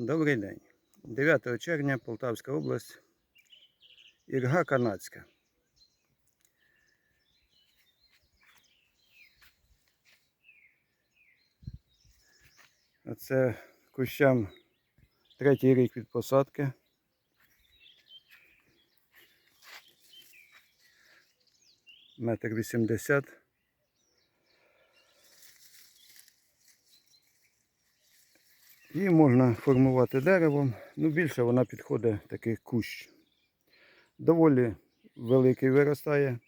Добрий день. 9 червня Полтавська область. Ірга Канадська. Оце кущам третій рік від посадки. Метр вісімдесят. Її можна формувати деревом, ну більше вона підходить такий кущ. Доволі великий виростає.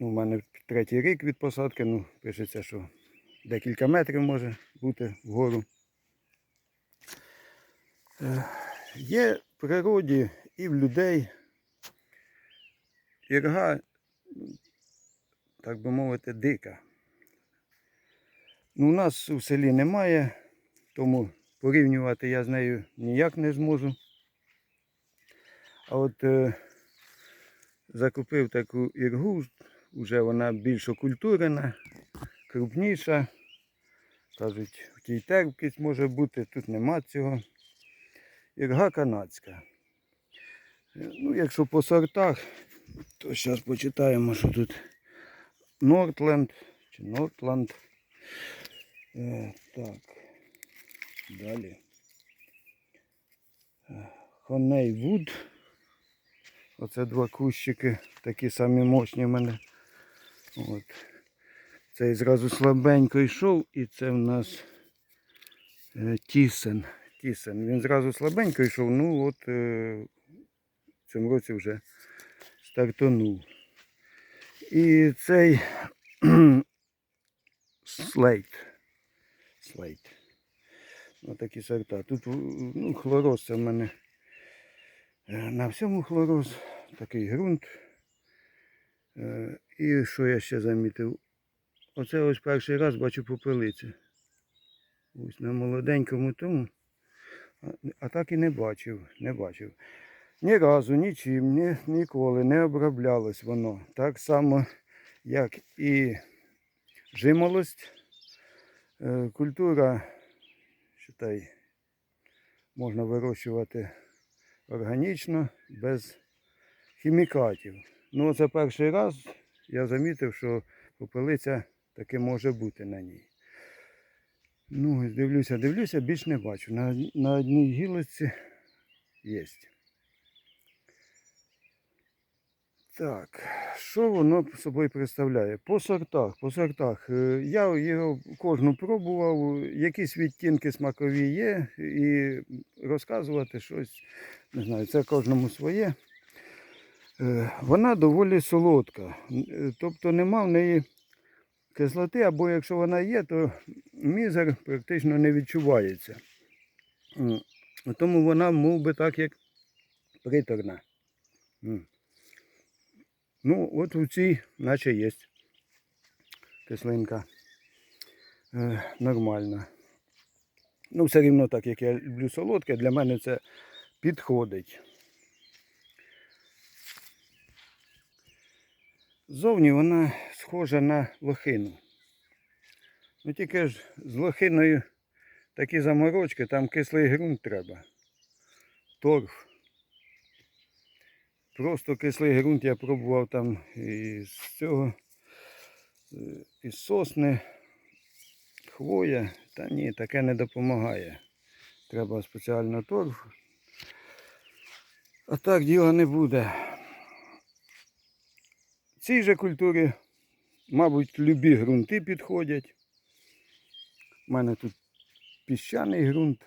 Ну, У мене третій рік від посадки, ну, пишеться, що декілька метрів може бути вгору. Е, Є в природі і в людей ірга, так би мовити, дика. Ну, у нас у селі немає, тому порівнювати я з нею ніяк не зможу. А от е, закупив таку іргу, вже вона більш окультурена, крупніша. Кажуть, в тій терпкість може бути, тут нема цього. Ірга канадська. Ну, якщо по сортах, то зараз почитаємо, що тут Нортленд чи Нортланд. Так. Далі. Хоней Вуд. Оце два кущики, такі самі мощні в мене. От. Цей зразу слабенько йшов, і це в нас е, тісен. Тісен. Він зразу слабенько йшов, ну от е, в цьому році вже стартонув. І цей слейт. Слейт. Ось такі сорта. Тут ну, хлороз це в мене е, на всьому хлороз, такий ґрунт. Е, І що я ще замітив? Оце ось перший раз бачу попелиці. Ось на молоденькому тому. А, а так і не бачив, не бачив. Ні разу, нічим, ні, ніколи не оброблялось воно. Так само, як і жимолость. Е, Культура, считай, можна вирощувати органічно, без хімікатів. Ну, це перший раз я замітив, що попелиця таки може бути на ній. Ну, дивлюся, дивлюся, більш не бачу. На, на одній гілочці є. Так, що воно собою представляє? По сортах, по сортах. Е, Я його кожну пробував, якісь відтінки смакові є, і розказувати щось, не знаю, це кожному своє. Е, Вона доволі солодка, Е, тобто нема в неї кислоти, або якщо вона є, то мізер практично не відчувається. Тому вона мов би так, як приторна. Ну, от у цій, наче є кислинка е, нормальна. Ну, все рівно так, як я люблю солодке, для мене це підходить. Зовні вона схожа на лохину. Ну тільки ж з лохиною такі заморочки, там кислий ґрунт треба. Торф. Просто кислий ґрунт я пробував там із цього, е, із сосни, хвоя. Та ні, таке не допомагає. Треба спеціально торф. А так діла не буде. Цій же культурі, мабуть, любі ґрунти підходять. У мене тут піщаний ґрунт.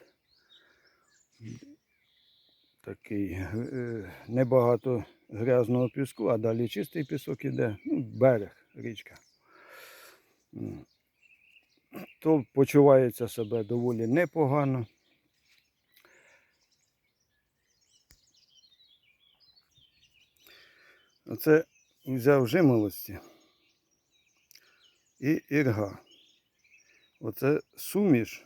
Такий е, небагато грязного піску, а далі чистий пісок іде. Ну, берег, річка. То почувається себе доволі непогано. Оце взяв жимолості і ірга. Оце суміш.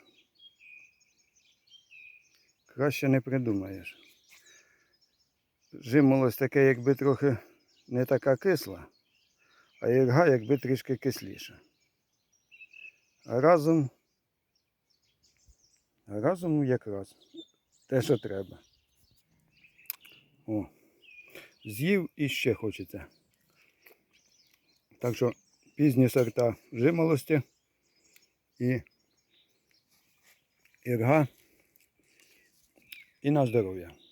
Краще не придумаєш. Жимолость таке, якби трохи не така кисла, а ірга якби трішки кисліша. А разом разом якраз те, що треба. О, з'їв і ще хочеться. Так що пізні сорта жимолості і ірга і на здоров'я.